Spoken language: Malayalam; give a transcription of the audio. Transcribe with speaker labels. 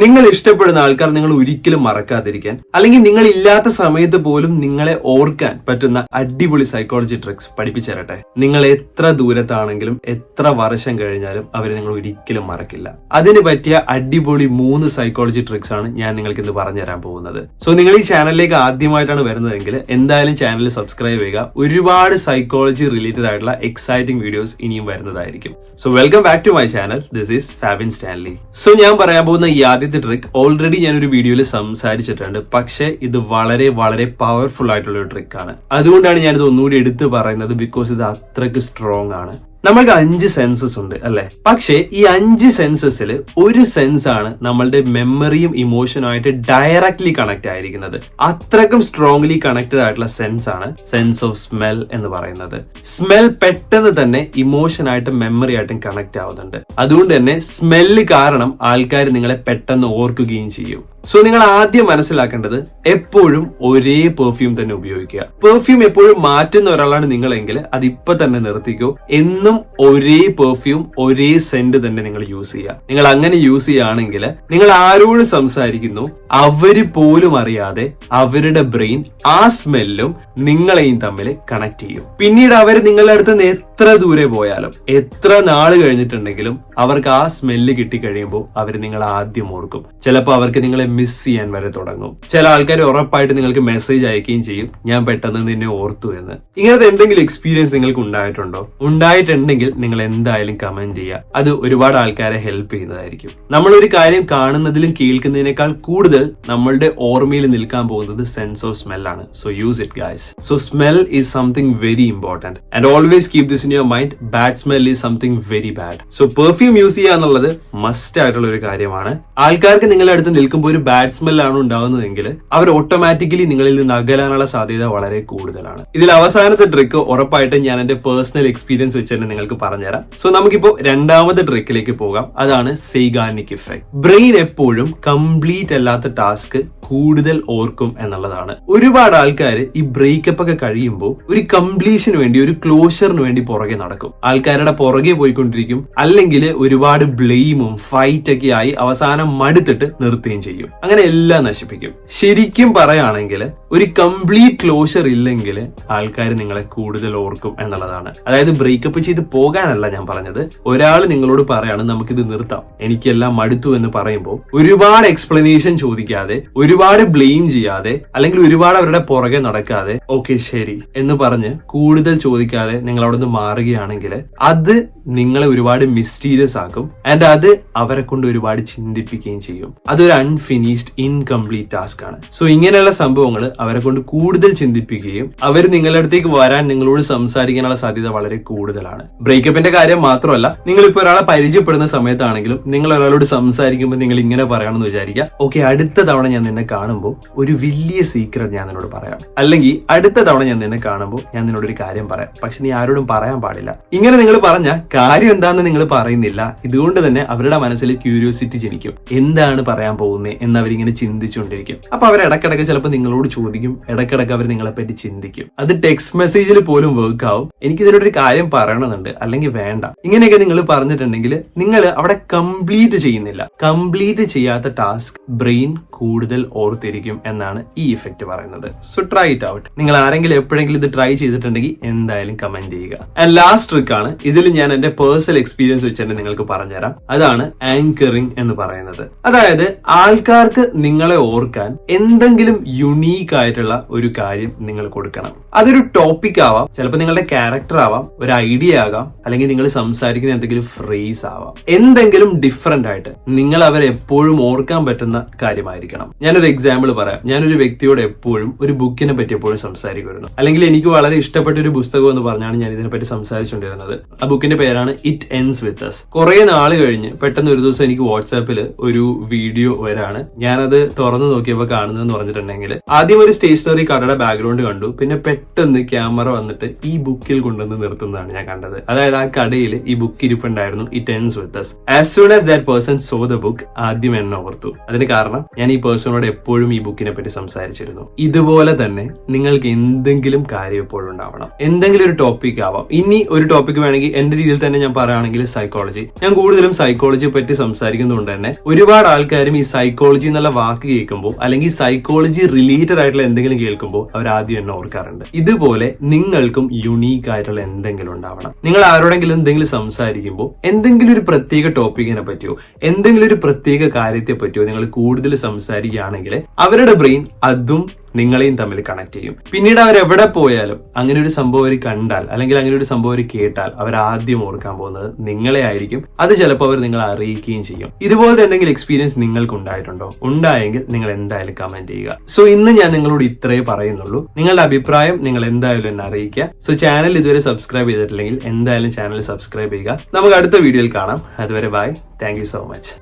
Speaker 1: നിങ്ങൾ ഇഷ്ടപ്പെടുന്ന ആൾക്കാർ നിങ്ങൾ ഒരിക്കലും മറക്കാതിരിക്കാൻ അല്ലെങ്കിൽ നിങ്ങൾ ഇല്ലാത്ത സമയത്ത് പോലും നിങ്ങളെ ഓർക്കാൻ പറ്റുന്ന അടിപൊളി സൈക്കോളജി ട്രിക്സ് പഠിപ്പിച്ചു തരട്ടെ നിങ്ങൾ എത്ര ദൂരത്താണെങ്കിലും എത്ര വർഷം കഴിഞ്ഞാലും അവർ നിങ്ങൾ ഒരിക്കലും മറക്കില്ല. അതിന് പറ്റിയ അടിപൊളി മൂന്ന് സൈക്കോളജി ട്രിക്സ് ആണ് ഞാൻ നിങ്ങൾക്ക് ഇന്ന് പറഞ്ഞു തരാൻ പോകുന്നത്. സോ നിങ്ങൾ ഈ ചാനലിലേക്ക് ആദ്യമായിട്ടാണ് വരുന്നതെങ്കിൽ എന്തായാലും ചാനൽ സബ്സ്ക്രൈബ് ചെയ്യുക. ഒരുപാട് സൈക്കോളജി റിലേറ്റഡ് ആയിട്ടുള്ള എക്സൈറ്റിംഗ് വീഡിയോസ് ഇനിയും വരുന്നതായിരിക്കും. So welcome back to my channel this is Fabin Stanley so ഞാൻ പറയാൻ പോകുന്ന ഈ ആദ്യത്തെ ട്രിക്ക് ഓൾറെഡി ഞാൻ ഒരു വീഡിയോയിൽ സംസാരിച്ചിട്ടുണ്ട്. പക്ഷേ ഇത് വളരെ വളരെ പവർഫുൾ ആയിട്ടുള്ള ഒരു ട്രിക്കാണ് അതുകൊണ്ടാണ് ഞാനിത് ഒന്നുകൂടി എടുത്തു പറയുന്നത് ബിക്കോസ് ഇത് അത്രയ്ക്ക് സ്ട്രോങ് ആണ്. നമ്മൾക്ക് അഞ്ച് സെൻസസ് ഉണ്ട് അല്ലെ? പക്ഷേ ഈ അഞ്ച് സെൻസസിൽ ഒരു സെൻസ് ആണ് നമ്മളുടെ മെമ്മറിയും ഇമോഷനുമായിട്ട് ഡയറക്ട്ലി കണക്ട് ആയിരിക്കുന്നത്. അത്രക്കും സ്ട്രോങ്ലി കണക്റ്റഡ് ആയിട്ടുള്ള സെൻസ് ആണ് സെൻസ് ഓഫ് സ്മെൽ എന്ന് പറയുന്നത്. സ്മെൽ പെട്ടെന്ന് തന്നെ ഇമോഷനായിട്ടും മെമ്മറി ആയിട്ടും കണക്ട് ആവുന്നുണ്ട്. അതുകൊണ്ട് തന്നെ സ്മെല്ല് കാരണം ആൾക്കാർ നിങ്ങളെ പെട്ടെന്ന് ഓർക്കുകയും ചെയ്യും. സോ നിങ്ങൾ ആദ്യം മനസ്സിലാക്കേണ്ടത് എപ്പോഴും ഒരേ പെർഫ്യൂം തന്നെ ഉപയോഗിക്കുക. പെർഫ്യൂം എപ്പോഴും മാറ്റുന്ന ഒരാളാണ് നിങ്ങളെങ്കിൽ അത് ഇപ്പൊ തന്നെ നിർത്തിക്കോ. എന്നും ഒരേ പെർഫ്യൂം ഒരേ സെന്റ് തന്നെ നിങ്ങൾ യൂസ് ചെയ്യുക. നിങ്ങൾ അങ്ങനെ യൂസ് ചെയ്യുകയാണെങ്കിൽ നിങ്ങൾ ആരോട് സംസാരിക്കുന്നു? അവർ പോലും അറിയാതെ അവരുടെ ബ്രെയിൻ ആ സ്മെല്ലും നിങ്ങളെയും തമ്മിൽ കണക്ട് ചെയ്യും. പിന്നീട് അവർ നിങ്ങളുടെ അടുത്ത് നിന്ന് എത്ര ദൂരെ പോയാലും എത്ര നാൾ കഴിഞ്ഞിട്ടുണ്ടെങ്കിലും അവർക്ക് ആ സ്മെല്ല് കിട്ടിക്കഴിയുമ്പോൾ അവർ നിങ്ങൾ ആദ്യം ഓർക്കും. ചിലപ്പോൾ അവർക്ക് നിങ്ങളെ മിസ് ചെയ്യാൻ വരെ തുടങ്ങും. ചില ആൾക്കാർ ഉറപ്പായിട്ട് നിങ്ങൾക്ക് മെസ്സേജ് അയക്കുകയും ചെയ്യും ഞാൻ പെട്ടെന്ന് നിന്നെ ഓർത്തു എന്ന്. ഇങ്ങനത്തെ എന്തെങ്കിലും എക്സ്പീരിയൻസ് നിങ്ങൾക്ക് ഉണ്ടായിട്ടുണ്ടോ? ഉണ്ടായിട്ടുണ്ടെങ്കിൽ നിങ്ങൾ എന്തായാലും കമന്റ് ചെയ്യുക. അത് ഒരുപാട് ആൾക്കാരെ ഹെൽപ്പ് ചെയ്യുന്നതായിരിക്കും. നമ്മളൊരു കാര്യം കാണുന്നതിലും കേൾക്കുന്നതിനേക്കാൾ കൂടുതൽ നമ്മളുടെ ഓർമ്മയിൽ നിൽക്കാൻ പോകുന്നത് സെൻസ് ഓഫ് സ്മെൽ ആണ്. So use it guys so smell is something very important and always keep this in your mind bad smell is something very bad so perfume use ചെയ്യുക എന്നുള്ളത് മസ്റ്റ് ആയിട്ടുള്ള ഒരു കാര്യമാണ്. ആൾക്കാർക്ക് നിങ്ങളുടെ അടുത്ത് നിൽക്കുമ്പോൾ ഒരു ബാഡ് സ്മെൽ ആണ് ഉണ്ടാവുന്നതെങ്കിൽ അവർ ഓട്ടോമാറ്റിക്കലി നിങ്ങളിൽ നിന്ന് അകലാനുള്ള സാധ്യത വളരെ കൂടുതലാണ്. ഇതിൽ അവസാനത്തെ ട്രിക്ക് ഉറപ്പായിട്ടും ഞാൻ എന്റെ പേഴ്സണൽ എക്സ്പീരിയൻസ് വെച്ച് തന്നെ നിങ്ങൾക്ക് പറഞ്ഞുതരാം. സോ നമുക്കിപ്പോ രണ്ടാമത്തെ ട്രിക്കിലേക്ക് പോകാം. അതാണ് സെയ്ഗാനിക് ഇഫക്ട് ബ്രെയിൻ എപ്പോഴും കംപ്ലീറ്റ് അല്ലാത്ത ടാസ്ക് കൂടുതൽ ഓർക്കും എന്നുള്ളതാണ്. ഒരുപാട് ആൾക്കാർ ഈ ബ്രേക്കപ്പ് ഒക്കെ കഴിയുമ്പോൾ ഒരു കംപ്ലീഷന് വേണ്ടി ഒരു ക്ലോഷറിന് വേണ്ടി പുറകെ നടക്കും. ആൾക്കാരുടെ പുറകെ പോയിക്കൊണ്ടിരിക്കും. അല്ലെങ്കിൽ ഒരുപാട് ബ്ലെയിമും ഫൈറ്റ് ഒക്കെ ആയി അവസാനം മടുത്തിട്ട് നിർത്തുകയും ചെയ്യും. അങ്ങനെ എല്ലാം നശിപ്പിക്കും. ശരിക്കും പറയുകയാണെങ്കിൽ ഒരു കംപ്ലീറ്റ് ക്ലോഷർ ഇല്ലെങ്കിൽ ആൾക്കാർ നിങ്ങളെ കൂടുതൽ ഓർക്കും എന്നുള്ളതാണ്. അതായത് ബ്രേക്കപ്പ് ചെയ്ത് പോകാനല്ല ഞാൻ പറഞ്ഞത്. ഒരാൾ നിങ്ങളോട് പറയാണ് നമുക്കിത് നിർത്താം. എനിക്കെല്ലാം മടുത്തു എന്ന് പറയുമ്പോൾ ഒരുപാട് എക്സ്പ്ലനേഷൻ ചോദിക്കാതെ ഒരുപാട് ബ്ലെയിം ചെയ്യാതെ അല്ലെങ്കിൽ ഒരുപാട് അവരുടെ പുറകെ നടക്കാതെ ഓക്കെ ശരി എന്ന് പറഞ്ഞ് കൂടുതൽ ചോദിക്കാതെ നിങ്ങൾ അവിടെ നിന്ന് മാറുകയാണെങ്കിൽ അത് നിങ്ങളെ ഒരുപാട് മിസ്റ്റീരിയസ് ആക്കും. ആൻഡ് അത് അവരെ കൊണ്ട് ഒരുപാട് ചിന്തിപ്പിക്കുകയും ചെയ്യും. അതൊരു അൺഫിനിഷ്ഡ് ഇൻകംപ്ലീറ്റ് ടാസ്ക് ആണ്. സോ ഇങ്ങനെയുള്ള സംഭവങ്ങൾ അവരെ കൊണ്ട് കൂടുതൽ ചിന്തിപ്പിക്കുകയും അവർ നിങ്ങളുടെ അടുത്തേക്ക് വരാൻ നിങ്ങളോട് സംസാരിക്കാനുള്ള സാധ്യത വളരെ കൂടുതലാണ്. ബ്രേക്കപ്പിന്റെ കാര്യം മാത്രമല്ല നിങ്ങൾ ഇപ്പോൾ ഒരാളെ പരിചയപ്പെടുന്ന സമയത്താണെങ്കിലും നിങ്ങൾ ഒരാളോട് സംസാരിക്കുമ്പോൾ നിങ്ങൾ ഇങ്ങനെ പറയണമെന്ന് വിചാരിക്കുക ഓക്കെ അടുത്ത തവണ ഞാൻ നിന്നെ കാണുമ്പോൾ ഒരു വലിയ സീക്രട്ട് ഞാൻ നിന്നോട് പറയാം. അല്ലെങ്കിൽ അടുത്ത തവണ ഞാൻ നിന്നെ കാണുമ്പോൾ ഞാൻ നിന്നോട് ഒരു കാര്യം പറയാം. പക്ഷെ നീ ആരോടും പറയാൻ പാടില്ല. ഇങ്ങനെ നിങ്ങൾ പറഞ്ഞ കാര്യം എന്താണെന്ന് നിങ്ങൾ പറയുന്നില്ല. ഇതുകൊണ്ട് തന്നെ അവരുടെ മനസ്സിൽ ക്യൂരിയോസിറ്റി ജനിക്കും. എന്താണ് പറയാൻ പോകുന്നത് എന്ന് അവരിങ്ങനെ ചിന്തിച്ചുകൊണ്ടിരിക്കും. അപ്പൊ അവർ ഇടക്കിടക്ക് ചിലപ്പോൾ നിങ്ങളോട് ചോദിക്കും. ഇടക്കിടക്ക് അവർ നിങ്ങളെ പറ്റി ചിന്തിക്കും. അത് ടെക്സ്റ്റ് മെസ്സേജിൽ പോലും വർക്ക് ആവും. എനിക്ക് ഇതിനോടൊരു കാര്യം പറയണമെന്നുണ്ട്. അല്ലെങ്കിൽ വേണ്ട. ഇങ്ങനെയൊക്കെ നിങ്ങൾ പറഞ്ഞിട്ടുണ്ടെങ്കിൽ നിങ്ങൾ അവിടെ കംപ്ലീറ്റ് ചെയ്യുന്നില്ല. കംപ്ലീറ്റ് ചെയ്യാത്ത ടാസ്ക് ബ്രെയിൻ കൂടുതൽ ഓർത്തിരിക്കും എന്നാണ് ഈ ഇഫക്റ്റ് പറയുന്നത്. സോ ട്രൈ ഇറ്റ് ഔട്ട് നിങ്ങൾ ആരെങ്കിലും എപ്പോഴെങ്കിലും ഇത് ട്രൈ ചെയ്തിട്ടുണ്ടെങ്കിൽ എന്തായാലും കമന്റ് ചെയ്യുക. ആൻഡ് ലാസ്റ്റ് ട്രിക്ക് ആണ്. ഇതിൽ ഞാൻ എന്റെ പേഴ്സണൽ എക്സ്പീരിയൻസ് വെച്ച് തന്നെ നിങ്ങൾക്ക് പറഞ്ഞുതരാം. അതാണ് ആങ്കറിംഗ് എന്ന് പറയുന്നത്. അതായത് ആൾക്കാർക്ക് നിങ്ങളെ ഓർക്കാൻ എന്തെങ്കിലും യുണീക്ക് ആയിട്ടുള്ള ഒരു കാര്യം നിങ്ങൾ കൊടുക്കണം. അതൊരു ടോപ്പിക് ആവാം. ചിലപ്പോൾ നിങ്ങളുടെ ക്യാരക്ടർ ആവാം. ഒരു ഐഡിയ ആകാം. അല്ലെങ്കിൽ നിങ്ങൾ സംസാരിക്കുന്ന എന്തെങ്കിലും ഫ്രേസ് ആവാം. എന്തെങ്കിലും ഡിഫറെന്റ് ആയിട്ട് നിങ്ങൾ അവരെ എപ്പോഴും ഓർക്കാൻ പറ്റുന്ന കാര്യമായിരിക്കണം. ഞാനൊരു എക്സാമ്പിൾ പറയാം. ഞാനൊരു വ്യക്തിയോട് എപ്പോഴും ഒരു ബുക്കിനെ പറ്റി എപ്പോഴും സംസാരിക്കുമായിരുന്നു. അല്ലെങ്കിൽ എനിക്ക് വളരെ ഇഷ്ടപ്പെട്ട ഒരു പുസ്തകം എന്ന് പറഞ്ഞാണ് ഞാൻ ഇതിനെ പറ്റി സംസാരിച്ചുകൊണ്ടിരുന്നത്. ആ ബുക്കിന്റെ പേരാണ് ഇറ്റ് എൻസ് വിത്ത് us. കുറെ നാൾ കഴിഞ്ഞ് പെട്ടെന്ന് ഒരു ദിവസം എനിക്ക് വാട്സാപ്പിൽ ഒരു വീഡിയോ വരാണ്. ഞാനത് തുറന്നു നോക്കിയപ്പോൾ കാണുന്നതെന്ന് പറഞ്ഞിട്ടുണ്ടെങ്കിൽ ആദ്യം ഒരു സ്റ്റേഷനറി കടയുടെ ബാക്ക്ഗ്രൗണ്ട് കണ്ടു. പിന്നെ പെട്ടെന്ന് ക്യാമറ വന്നിട്ട് ഈ ബുക്കിൽ കൊണ്ടുവന്ന് നിർത്തുന്നതാണ് ഞാൻ കണ്ടത്. അതായത് ആ കടയിൽ ഈ ബുക്ക് ഇരിപ്പുണ്ടായിരുന്നു ഈ tense with us as soon as that person so the book ആദ്യം എന്നെ ഓർത്തു. അതിന് കാരണം ഞാൻ ഈ പേഴ്സണോട് എപ്പോഴും ഈ ബുക്കിനെ പറ്റി സംസാരിച്ചിരുന്നു. ഇതുപോലെ തന്നെ നിങ്ങൾക്ക് എന്തെങ്കിലും കാര്യം എപ്പോഴും ഉണ്ടാവണം. എന്തെങ്കിലും ഒരു ടോപ്പിക് ആവാം. ഇനി ഒരു ടോപ്പിക് വേണമെങ്കിൽ എന്റെ രീതിയിൽ തന്നെ ഞാൻ പറയുകയാണെങ്കിൽ സൈക്കോളജി ഞാൻ കൂടുതലും സൈക്കോളജിയെ പറ്റി സംസാരിക്കുന്നതുകൊണ്ട് തന്നെ ഒരുപാട് ആൾക്കാരും ഈ സൈക്കോളജി എന്നുള്ള വാക്ക് കേൾക്കുമ്പോൾ അല്ലെങ്കിൽ സൈക്കോളജി റിലേറ്റഡ് എന്തെങ്കിലും കേൾക്കുമ്പോൾ അവർ ആദ്യം എന്നെ ഓർക്കാറുണ്ട്. ഇതുപോലെ നിങ്ങൾക്കും യുണീക്ക് ആയിട്ടുള്ള എന്തെങ്കിലും ഉണ്ടാവണം. നിങ്ങൾ ആരോടെങ്കിലും എന്തെങ്കിലും സംസാരിക്കുമ്പോൾ എന്തെങ്കിലും ഒരു പ്രത്യേക ടോപ്പിക്കിനെ പറ്റിയോ എന്തെങ്കിലും ഒരു പ്രത്യേക കാര്യത്തെ പറ്റിയോ നിങ്ങൾ കൂടുതൽ സംസാരിക്കുകയാണെങ്കിൽ അവരുടെ ബ്രെയിൻ അതും നിങ്ങളെയും തമ്മിൽ കണക്ട് ചെയ്യും. പിന്നീട് അവർ എവിടെ പോയാലും അങ്ങനെ ഒരു സംഭവം അവർ കണ്ടാൽ അല്ലെങ്കിൽ അങ്ങനെ ഒരു സംഭവം അവർ കേട്ടാൽ അവർ ആദ്യം ഓർക്കാൻ പോകുന്നത് നിങ്ങളെ ആയിരിക്കും. അത് ചിലപ്പോൾ അവർ നിങ്ങളെ അറിയിക്കുകയും ചെയ്യും. ഇതുപോലത്തെ എന്തെങ്കിലും എക്സ്പീരിയൻസ് നിങ്ങൾക്ക് ഉണ്ടായിട്ടുണ്ടോ ഉണ്ടായെങ്കിൽ നിങ്ങൾ എന്തായാലും കമന്റ് ചെയ്യുക. സോ ഇന്ന് ഞാൻ നിങ്ങളോട് ഇത്രേ പറയുന്നുള്ളൂ. നിങ്ങളുടെ അഭിപ്രായം നിങ്ങൾ എന്തായാലും എന്നെ അറിയിക്കുക. സോ ചാനൽ ഇതുവരെ സബ്സ്ക്രൈബ് ചെയ്തിട്ടില്ലെങ്കിൽ എന്തായാലും ചാനൽ സബ്സ്ക്രൈബ് ചെയ്യുക. നമുക്ക് അടുത്ത വീഡിയോയിൽ കാണാം. അതുവരെ ബൈ താങ്ക് സോ മച്ച്